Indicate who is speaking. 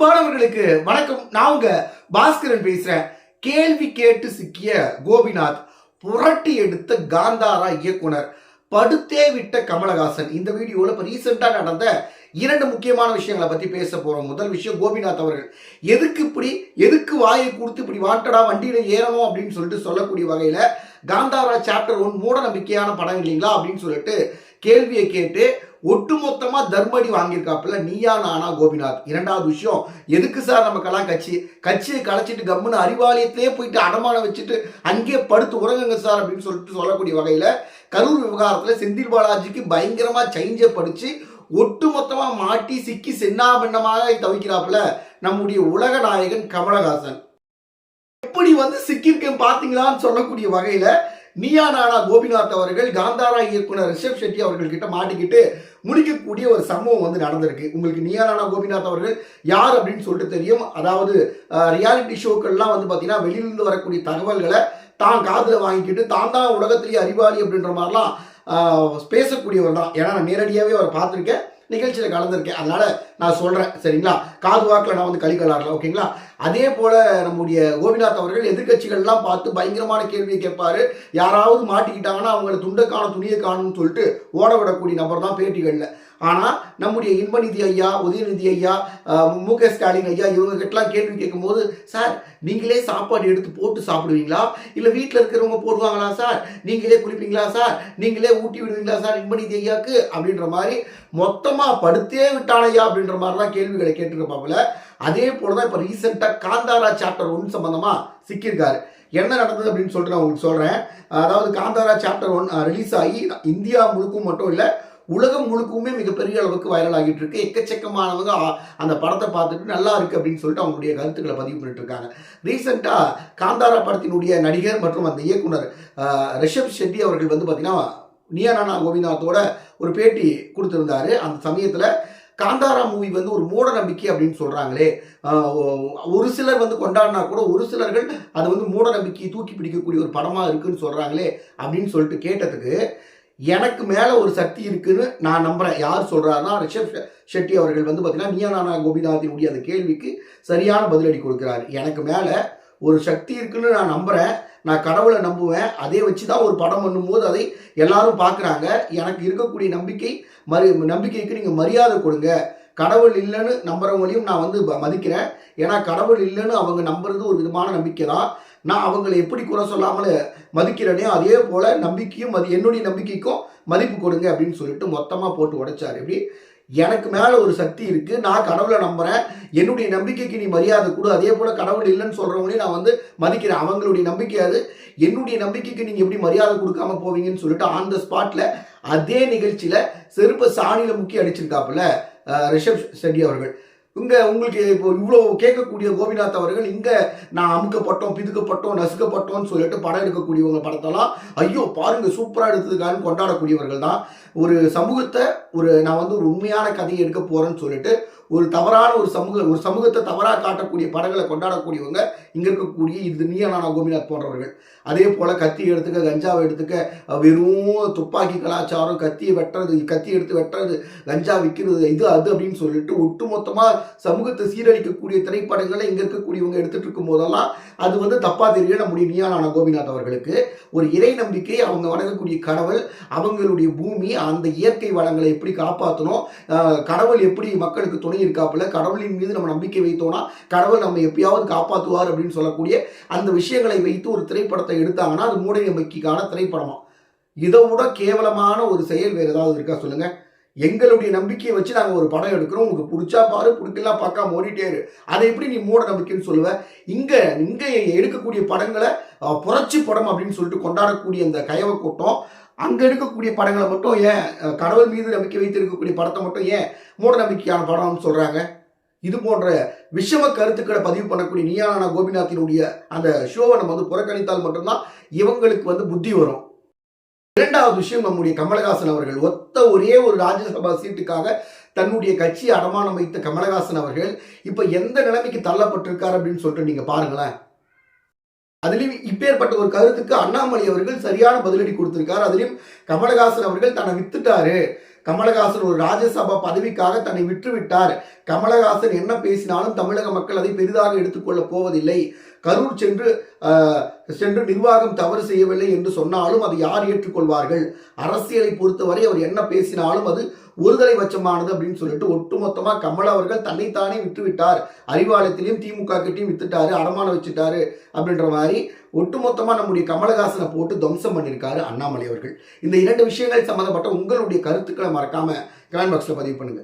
Speaker 1: அன்பானவர்களுக்கு வணக்கம். நான் உங்க பாஸ்கரன் பேசுறேன். கேள்வி கேட்டு சிக்கிய கோபிநாத் புரட்டி எடுத்த காந்தாரா இயக்குனர் படுத்தே விட்ட கமலஹாசன். இந்த வீடியோவில் இப்போ ரீசெண்டாக நடந்த இரண்டு முக்கியமான விஷயங்களை பற்றி பேச போகிறோம் முதல் விஷயம் கோபிநாத் அவர்கள். எதுக்கு இப்படி எதுக்கு வாயை கொடுத்து இப்படி வாண்டடா வண்டியில் ஏறணும் அப்படின்னு சொல்லிட்டு சொல்லக்கூடிய வகையில் காந்தாரா சாப்டர் ஒன் மூட நம்பிக்கையான படம் இல்லைங்களா அப்படின்னு சொல்லிட்டு கேள்வியை கேட்டு ஒட்டுமொத்தமா தர்மடி வாங்கியிருக்காப்புல நீயா நானா கோபிநாத். இரண்டாவது விஷயம் எதுக்கு சார் நமக்கெல்லாம் கட்சி? கட்சியை கலைச்சிட்டு கம்முன்னு அறிவாலயத்திலே போயிட்டு அடமானம் வச்சுட்டு அங்கேயே படுத்து உறங்குங்க சார் அப்படின்னு சொல்லிட்டு சொல்லக்கூடிய வகையில கரூர் விவகாரத்தில் செந்தில் பாலாஜிக்கு பயங்கரமா சைஞ்சை படிச்சு ஒட்டுமொத்தமா மாட்டி சிக்கி சென்னாபின்னமாக தவிக்கிறாப்புல நம்முடைய உலக நாயகன் கமலஹாசன். எப்படி வந்து சிக்கியிருக்கேன் பார்த்தீங்களான்னு சொல்லக்கூடிய வகையில நீயா நானா கோபிநாத் அவர்கள் காந்தாரா இயக்குனர் ரிஷப் ஷெட்டி அவர்கள் கிட்ட மாட்டிக்கிட்டு முடிக்கக்கூடிய ஒரு சம்பவம் வந்து நடந்திருக்கு. உங்களுக்கு நீயா நானா கோபிநாத் அவர்கள் யார் அப்படின்னு சொல்லிட்டு தெரியும். அதாவது ரியாலிட்டி ஷோக்கள்லாம் வந்து பார்த்தீங்கன்னா வெளியிலிருந்து வரக்கூடிய தகவல்களை தான் காதில் வாங்கிக்கிட்டு தான் தான் உலகத்திலேயே அறிவாளி அப்படின்ற மாதிரிலாம் பேசக்கூடியவர் தான். ஏன்னா நான் நேரடியாகவே அவரை பார்த்துருக்கேன் நிகழ்ச்சியில் கலந்துருக்கேன். அதனால நான் சொல்கிறேன் சரிங்களா? காது வாக்கில் நான் வந்து கலிக்கலாறல ஓகேங்களா? அதே போல நம்முடைய கோபிநாத் அவர்கள் எதிர்க்கட்சிகள்லாம் பார்த்து பயங்கரமான கேள்வியை கேட்பாரு. யாராவது மாட்டிக்கிட்டாங்கன்னா அவங்கள துண்டை துணியை காணும்னு சொல்லிட்டு ஓட விடக்கூடிய நபர் தான் பேட்டிகளில். ஆனால் நம்முடைய இன்பநிதி ஐயா உதயநிதி ஐயா மு க ஸ்டாலின் ஐயா இவங்க கிட்டலாம் கேள்வி கேட்கும்போது சார் நீங்களே சாப்பாடு எடுத்து போட்டு சாப்பிடுவீங்களா? இல்லை வீட்டில் இருக்கிறவங்க போடுவாங்களா சார்? நீங்களே குளிப்பீங்களா சார்? நீங்களே ஊட்டி விடுவீங்களா சார் இன்பநிதி ஐயாக்கு அப்படின்ற மாதிரி மொத்தமாக படுத்தே விட்டானையா அப்படின்ற மாதிரி தான் கேள்விகளை கேட்டுருப்பாப்புல. அதே போல தான் இப்போ ரீசெண்டாக காந்தாரா சாப்டர் ஒன் சம்மந்தமாக சிக்கியிருக்காரு. என்ன நடந்தது அப்படின்னு சொல்லிட்டு நான் உங்களுக்கு சொல்கிறேன் அதாவது காந்தாரா சாப்டர் ஒன் ரிலீஸ் ஆகி இந்தியா முழுக்கும் மட்டும் இல்லை உலகம் முழுக்குமே மிகப்பெரிய அளவுக்கு வைரல் ஆகிட்டு இருக்கு. எக்கச்சக்கமானவங்க அந்த படத்தை பார்த்துட்டு நல்லா இருக்கு அப்படின்னு சொல்லிட்டு அவங்களுடைய கருத்துக்களை பதிவு பண்ணிட்டு இருக்காங்க. ரீசெண்டாக காந்தாரா படத்தினுடைய நடிகர் மற்றும் அந்த இயக்குனர் ரிஷப் ஷெட்டி அவர்கள் வந்து பார்த்தீங்கன்னா நியானா கோவிந்தாத்தோட ஒரு பேட்டி கொடுத்துருந்தாரு. அந்த சமயத்தில் காந்தாரா மூவி வந்து ஒரு மூட நம்பிக்கை அப்படின்னு சொல்கிறாங்களே ஒரு சிலர் வந்து கொண்டாடினா கூட ஒரு சிலர்கள் அது வந்து மூட நம்பிக்கையை தூக்கி பிடிக்கக்கூடிய ஒரு படமாக இருக்குன்னு சொல்கிறாங்களே அப்படின்னு சொல்லிட்டு கேட்டதுக்கு எனக்கு மேலே ஒரு சக்தி இருக்குன்னு நான் நம்புறேன். யார் சொல்கிறாருன்னா ரிஷப் ஷெட்டி அவர்கள் வந்து பார்த்தீங்கன்னா நியானானா கோபிநாத்தினுடைய அந்த கேள்விக்கு சரியான பதிலடி கொடுக்குறாரு. எனக்கு மேலே ஒரு சக்தி இருக்குன்னு நான் நம்புகிறேன் நான் கடவுளை நம்புவேன். அதை வச்சு தான் ஒரு படம் பண்ணும்போது அதை எல்லாரும் பார்க்குறாங்க. எனக்கு இருக்கக்கூடிய நம்பிக்கை மரி நம்பிக்கைக்கு நீங்கள் மரியாதை கொடுங்க. கடவுள் இல்லைன்னு நம்புறவங்களையும் நான் வந்து மதிக்கிறேன். ஏன்னா கடவுள் இல்லைன்னு அவங்க நம்புறது ஒரு விதமான நம்பிக்கை தான் நான் அவங்களை எப்படி குறை சொல்லாமல் மதிக்கிறேனே அதே போல் நம்பிக்கையும் அது என்னுடைய நம்பிக்கைக்கும் மதிப்பு கொடுங்க அப்படின்னு சொல்லிட்டு மொத்தமாக போட்டு உடைச்சார். எப்படி? எனக்கு மேலே ஒரு சக்தி இருக்குது நான் கடவுளை நம்புகிறேன் என்னுடைய நம்பிக்கைக்கு நீ மரியாதை கொடு அதே போல் கடவுள் இல்லைன்னு சொல்கிறவங்களையும் நான் வந்து மதிக்கிறேன். அவங்களுடைய நம்பிக்கை அது. என்னுடைய நம்பிக்கைக்கு நீங்கள் எப்படி மரியாதை கொடுக்காம போவீங்கன்னு சொல்லிட்டு ஆன் த ஸ்பாட்டில் அதே நிகழ்ச்சியில் செருப்பை சாணியில் முக்கி அடிச்சிருக்காப்புல ரிஷப் செட்டி அவர்கள். இங்கே உங்களுக்கு இப்போ இவ்வளோ கேட்கக்கூடிய கோபிநாத் அவர்கள் இங்கே நான் அமுக்கப்பட்டோம் பிதுக்கப்பட்டோம் நசுக்கப்பட்டோம்னு சொல்லிட்டு படம் எடுக்கக்கூடியவங்க படத்தெல்லாம் ஐயோ பாருங்க சூப்பராக எடுத்ததுக்கான்னு கொண்டாடக்கூடியவர்கள் தான். ஒரு சமூகத்தை ஒரு நான் வந்து ஒரு உண்மையான கதையை எடுக்க போகிறேன்னு சொல்லிட்டு ஒரு தவறான ஒரு சமூக ஒரு சமூகத்தை தவறாக காட்டக்கூடிய படங்களை கொண்டாடக்கூடியவங்க இங்கே இருக்கக்கூடிய இது நீயா நானா கோபிநாத் போன்றவர்கள். அதே போல் கத்தி எடுத்துக்க கஞ்சாவை எடுத்துக்க வெறும் துப்பாக்கி கலாச்சாரம் கத்தியை வெட்டுறது கத்தி எடுத்து வெட்டுறது கஞ்சா விற்கிறது இது அது அப்படின்னு சொல்லிட்டு ஒட்டுமொத்தமாக சமூகத்தை சீரழிக்கக்கூடிய திரைப்படங்களை இங்கே இருக்கக்கூடியவங்க எடுத்துட்டு இருக்கும் போதெல்லாம் அது வந்து தப்பாக தெரிய நம்முடைய நீயானான கோபிநாத் அவர்களுக்கு. ஒரு இறை நம்பிக்கை அவங்க வணங்கக்கூடிய கடவுள் அவங்களுடைய பூமி அந்த இயற்கை வளங்களை எப்படி காப்பாற்றணும் கடவுள் எப்படி மக்களுக்கு துணை இருக்காப்புல கடவுளின் மீது நம்ம நம்பிக்கை வைத்தோம்னா கடவுள் நம்ம எப்பயாவது காப்பாற்றுவார் அப்படின்னு அப்படின்னு சொல்லக்கூடிய அந்த விஷயங்களை வைத்து ஒரு திரைப்படத்தை எடுத்தாங்கன்னா அது மூடநம்பிக்கைக்கான திரைப்படமா? இதை விட கேவலமான ஒரு செயல் வேறு ஏதாவது இருக்கா சொல்லுங்க. எங்களுடைய நம்பிக்கையை வச்சு நாங்கள் ஒரு படம் எடுக்கிறோம். உங்களுக்கு பிடிச்சா பாரு பிடிக்கலாம் பார்க்காம ஓடிட்டே இரு. அதை எப்படி நீ மூட நம்பிக்கைன்னு சொல்லுவ? இங்கே இங்கே எடுக்கக்கூடிய படங்களை புரட்சி படம் அப்படின்னு சொல்லிட்டு கொண்டாடக்கூடிய அந்த கயவ கூட்டம் அங்கே எடுக்கக்கூடிய படங்களை மட்டும் ஏன் கடவுள் மீது நம்பிக்கை வைத்து இருக்கக்கூடிய படத்தை மட்டும் ஏன் மூட நம்பிக்கையான படம்னு சொல்கிறாங்க இது போன்ற விஷம கருத்துக்களை பதிவு பண்ணக்கூடிய நீயானா கோபிநாத்தினுடைய அந்த ஷோவை நம்ம வந்து புறக்கணித்தால் மட்டும்தான் இவங்களுக்கு வந்து புத்தி வரும். இரண்டாவது விஷயம் நம்முடைய கமலஹாசன் அவர்கள் ஒத்த ஒரே ஒரு ராஜ்யசபா சீட்டுக்காக தன்னுடைய கட்சி அடமானம் வைத்த கமலஹாசன் அவர்கள் இப்போ எந்த நிலைமைக்கு தள்ளப்பட்டிருக்காரு அப்படின்னு சொல்லிட்டு நீங்க பாருங்களேன். அதுலேயும் இப்பேற்பட்ட ஒரு கருத்துக்கு அண்ணாமலை அவர்கள் சரியான பதிலடி கொடுத்திருக்காரு. அதுலேயும் கமலஹாசன் அவர்கள் தன்னை வித்துட்டாரு. கமலஹாசன் ஒரு ராஜ்யசபா பதவிக்காக தன்னை விற்றுவிட்டார். கமலஹாசன் என்ன பேசினாலும் தமிழக மக்கள் அதை பெரிதாக எடுத்துக்கொள்ளப் போவதில்லை. கரூர் சென்று சென்று நிர்வாகம் தவறு செய்யவில்லை என்று சொன்னாலும் அதை யார் ஏற்றுக்கொள்வார்கள்? அரசியலை பொறுத்தவரை அவர் என்ன பேசினாலும் அது ஒருதலை பட்சமானது அப்படின்னு சொல்லிட்டு ஒட்டுமொத்தமாக கமல் அவர்கள் தன்னைத்தானே விட்டுவிட்டார். அறிவாலயத்திலையும் திமுக கிட்டையும் வித்துட்டாரு அடமானம் வச்சுட்டாரு அப்படின்ற மாதிரி ஒட்டுமொத்தமாக நம்முடைய கமலஹாசனை போட்டு துவம்சம் பண்ணியிருக்காரு அண்ணாமலை அவர்கள். இந்த இரண்டு விஷயங்கள் சம்மந்தப்பட்ட உங்களுடைய கருத்துக்களை மறக்காம கமெண்ட் பாக்ஸில் பதிவு பண்ணுங்க.